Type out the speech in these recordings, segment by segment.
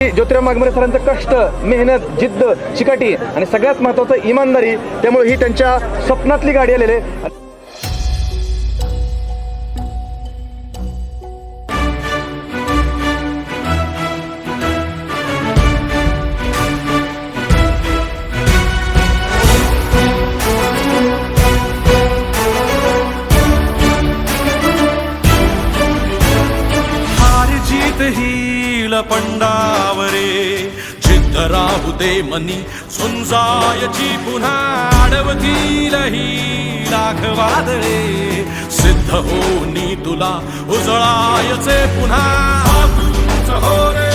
ज्योतिराव मागमरे सरांचं कष्ट मेहनत जिद्द चिकाटी आणि सगळ्यात महत्वाचं इमानदारी त्यामुळे ही त्यांच्या स्वप्नातली गाडी आलेली आहे. हार जीत हील जिद्द राहू दे मनी झुंजायची पुन्हा अडवतीलही लाख वादळे सिद्ध होनी तुला उजळायचे पुन्हा. हो रे.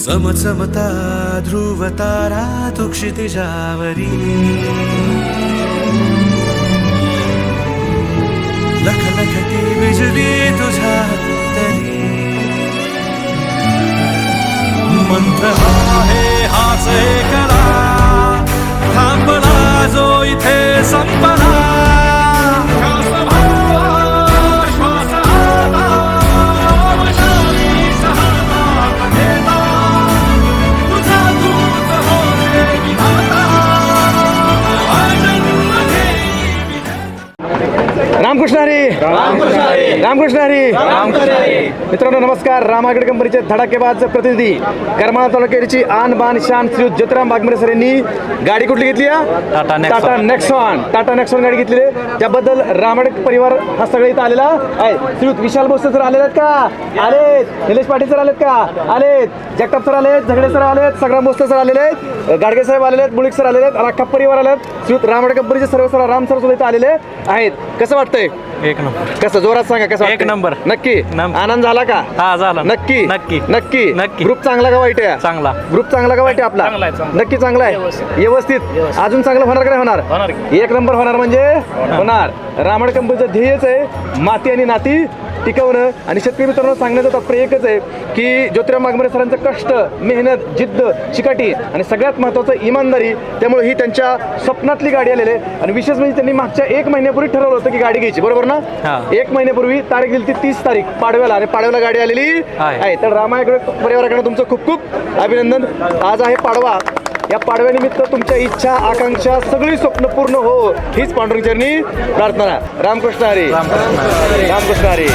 चमचमता ध्रुव तारा तु क्षितिजावरी लख लखती बिजली तुझ्या तरी। मंत्र आहे हाच करा। थांबला जो इथे संपला। रामकृष्ण हरी रामकृष्ण हरी मित्रांनो नमस्कार. रामागड कंपनीचे धडाकेबाज प्रतिनिधी करमाळा तालुक्याची आन बान शान श्री ज्योतिराम बागमरे सर यांनी गाडी कुठली घेतली आहे? Tata Nexon. Tata Nexon Tata Nexon गाडी घेतलेली आहे. त्याबद्दल रामागड परिवार हा सगळं इथं आलेला आहे. श्रीयुत विशाल भोसले सर आलेले आहेत का? आलेत. निलेश पाटील सर आलेत का? आलेत. जगताप सर आलेत. झगडे सर आलेत. संग्राम भोसले सर आलेले आहेत. गाडगे साहेब आलेले आहेत. मुळीक सर आलेले आहेत. अख्खा परिवार आलेत श्रीयुत रामागड कंपनीचे सर्व सर राम सर सुद्धा इथं आलेले आहेत. कसं वाटतंय? एक नंबर. कसं जोरात सांगा कसं एक वाटतंय? नंबर. नक्की? नंबर. आनंद झाला का? हा झाला. नक्की? नक्की. नक्की? नक्की. ग्रुप चांगला का वाईट आहे? चांगला. ग्रुप चांगला का वाईट आहे आपला? चांगला आहे, चांगला. नक्की चांगला आहे? व्यवस्थित. अजून चांगलं होणार का नाही होणार? होणार की. एक नंबर होणार म्हणजे होणार. रामड कंपनीचं ध्येयच आहे माती आणि नाती टिकवणं आणि शेतकरी मित्रांनो सांगण्याचं तात्पर्य एकच आहे की ज्योतिराव मागमरे सरांचं कष्ट मेहनत जिद्द चिकाटी आणि सगळ्यात महत्त्वाचं इमानदारी त्यामुळे ही त्यांच्या स्वप्नातली गाडी आलेली आहे. आणि विशेष म्हणजे त्यांनी मागच्या एक महिन्यापूर्वी ठरवलं होतं की गाडी घ्यायची. बरोबर ना? हा. एक महिन्यापूर्वी तारीख दिली ती तीस तारीख पाडव्याला. आणि पाडव्याला गाडी आलेली आहे. तर रामायगड परिवाराकडे तुमचं खूप खूप अभिनंदन. आज आहे पाडवा. या पाडव्यानिमित्त तुमच्या इच्छा आकांक्षा सगळी स्वप्न पूर्ण हो हीच पांडुरंगचरणी प्रार्थना. रामकृष्ण हरी. रामकृष्ण हरी.